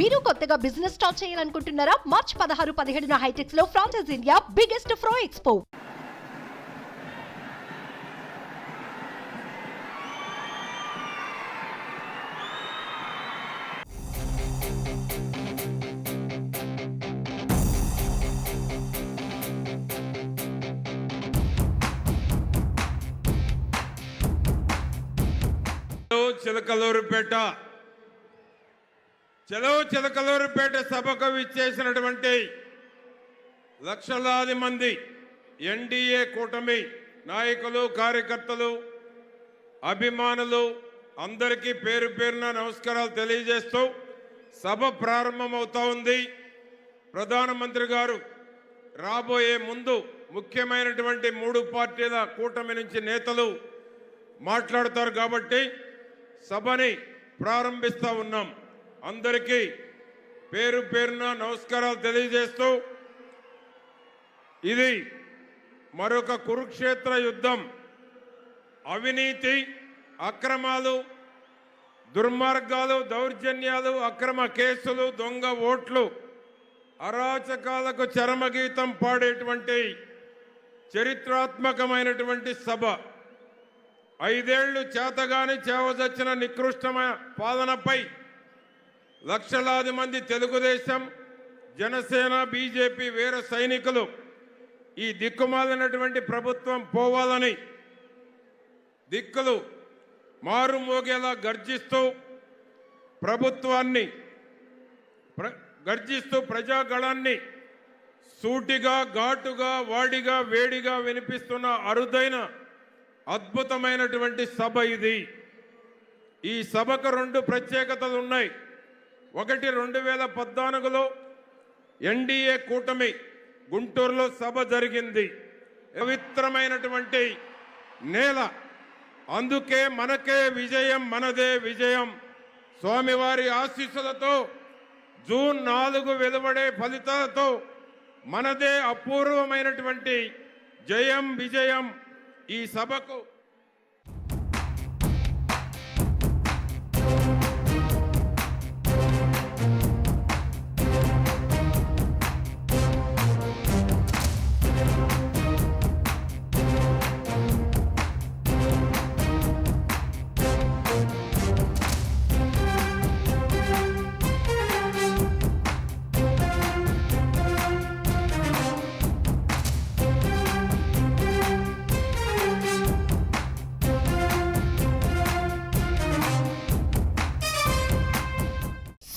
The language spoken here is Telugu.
మీరు కొత్తగా బిజినెస్ స్టార్ట్ చేయాలనుకుంటున్నారా? మార్చ్ పదహారు పదిహేడున హైటెక్స్లో franchise India biggest fro expo Chilakaluripet చెలవు Chilakaluripet సభకు విచ్చేసినటువంటి లక్షలాది మంది ఎన్డీఏ కూటమి నాయకులు కార్యకర్తలు అభిమానులు అందరికీ పేరు పేరున నమస్కారాలు తెలియజేస్తూ సభ ప్రారంభమవుతా ఉంది. ప్రధానమంత్రి గారు రాబోయే ముందు ముఖ్యమైనటువంటి మూడు పార్టీల కూటమి నుంచి నేతలు మాట్లాడతారు కాబట్టి సభని ప్రారంభిస్తూ ఉన్నాం. అందరికీ పేరు పేరున నమస్కారాలు తెలియజేస్తూ ఇది మరొక కురుక్షేత్ర యుద్ధం. అవినీతి అక్రమాలు దుర్మార్గాలు దౌర్జన్యాలు అక్రమ కేసులు దొంగ ఓట్లు అరాచకాలకు చరమగీతం పాడేటువంటి చరిత్రాత్మకమైనటువంటి సభ. ఐదేళ్ళు చేతగాని చేవదచ్చిన నికృష్టమైన పాలనపై లక్షలాది మంది తెలుగుదేశం జనసేన బీజేపీ వీర సైనికులు ఈ దిక్కుమాలినటువంటి ప్రభుత్వం పోవాలని దిక్కులు మారుమోగేలా గర్జిస్తూ ప్రభుత్వాన్ని ప్ర- గర్జిస్తూ ప్రజాగళాన్ని సూటిగా ఘాటుగా వాడిగా వేడిగా వినిపిస్తున్న అరుదైన అద్భుతమైనటువంటి సభ ఇది. ఈ సభకు రెండు ప్రత్యేకతలు ఉన్నాయి. ఒకటి రెండు వేల పద్నాలుగులో ఎన్డీఏ కూటమి గుంటూరులో సభ జరిగింది. పవిత్రమైనటువంటి నేల. అందుకే మనకే విజయం మనదే విజయం. స్వామివారి ఆశీస్సులతో జూన్ నాలుగు వెలువడే ఫలితాలతో మనదే అపూర్వమైనటువంటి జయం విజయం ఈ సభకు.